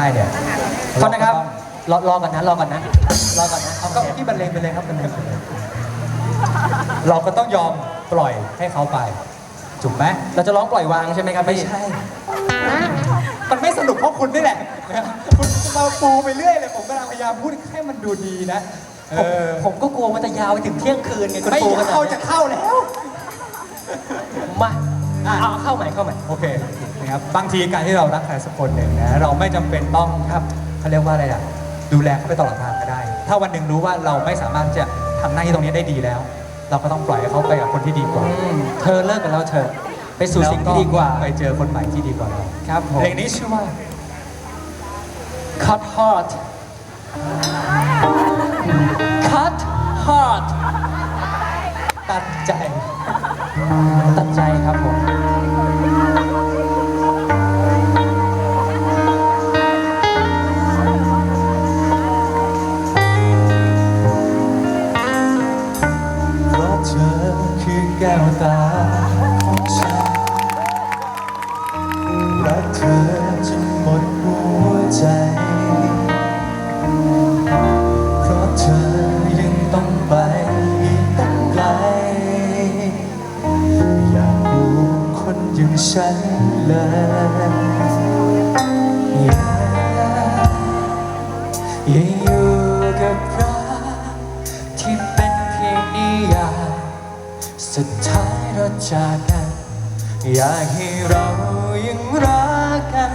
ได้เนี่ยขอนะครับรอรอก่อนนะรอก่อนนะรอก่อนนะเอาก็พี่บรรเลงไปเลยครับบรรเลงไปเลยเราก็ต้องยอมปล่อยให้เขาไปถูกไหมเราจะร้องปล่อยวางใช่ไหมครับไม่พี่ใช่ มันไม่สนุกเพราะคุณนี่แหละนะครับคุณมาปูไปเรื่อยเลยผมกำลังพยายามพูดให้มันดูดีนะเอผมอผมก็กลัวมันจะยาวไปถึงเที่ยงคืนไงคุณไม่ปูกันเข้าจะเข้าแล้วมา อะเอาเข้าใหม่เข้าใหม่ โอเคนะครับบางทีการที่เรารักใครสักคนหนึ่งนะเราไม่จำเป็นต้องครับเขาเรียกว่าอะไรอะดูแลเขาไปตลอดทางก็ได้ ถ้าวันหนึ่งรู้ว่าเราไม่สามารถจะทำหน้าที่ตรงนี้ได้ดีแล้ว เราก็ต้องปล่อยให้เขาไปกับคนที่ดีกว่าอืมเธอเลิกกันแล้วเธอไปสู่สิ่งที่ดีกว่าไปเจอคนใหม่ที่ดีกว่าเราครับผม เพลงนี้ชื่อว่า cut heart cut heart ตัดใจ ตัดใจครับผม แก้วตา สุดท้ายเราจากกัน อยากให้เรายังรักกัน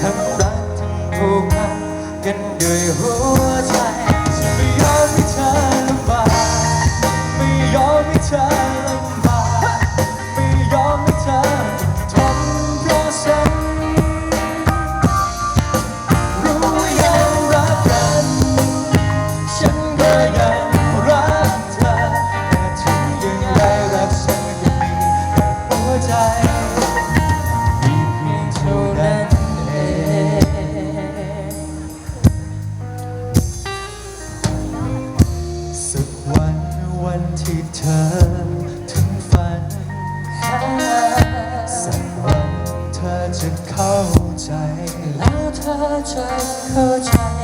ทั้งรักทั้งผูกพันกันด้วยหัวใจ เธอ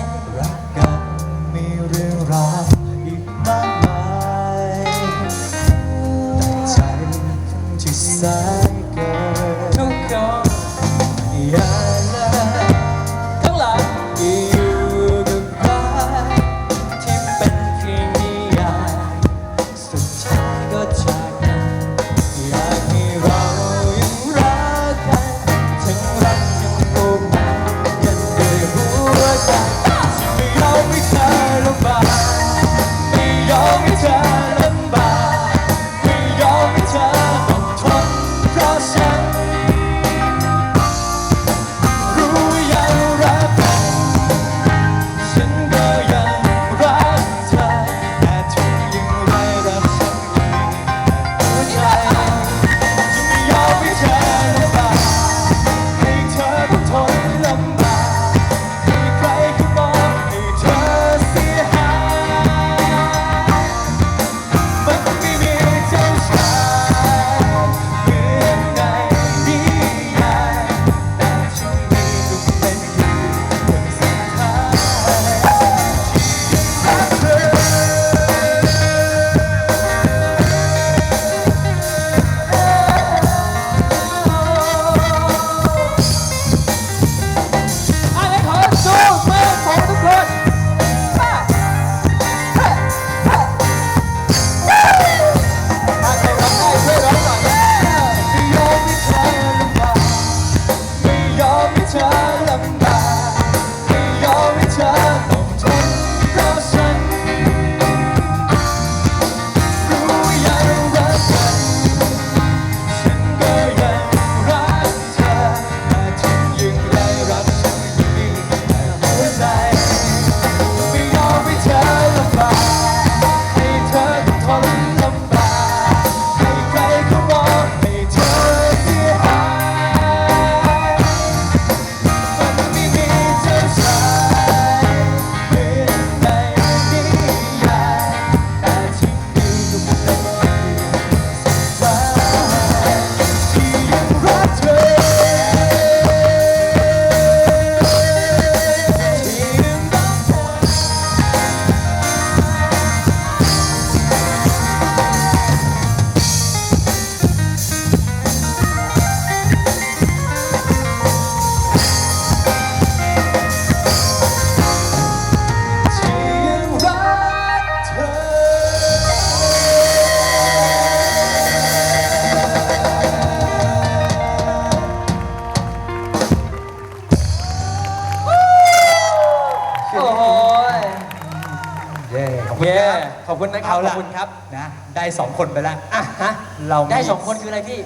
อบคุณนะครับ เอาขละอบคุณครับ นะได้สองคนไปแล้วอะฮะเรามีได้สองคนคืออะไรพี่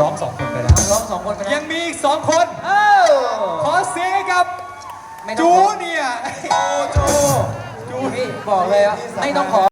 ร้องสองคนไปแล้ว ร้องสองคนไปยัแล้วงมีอีกสองคน เอ้าขอเสียงให้กับไม่ต้องจูขอเนี่ยโอ้จูจูพี่บอกเลยว่าไม่ต้องขอ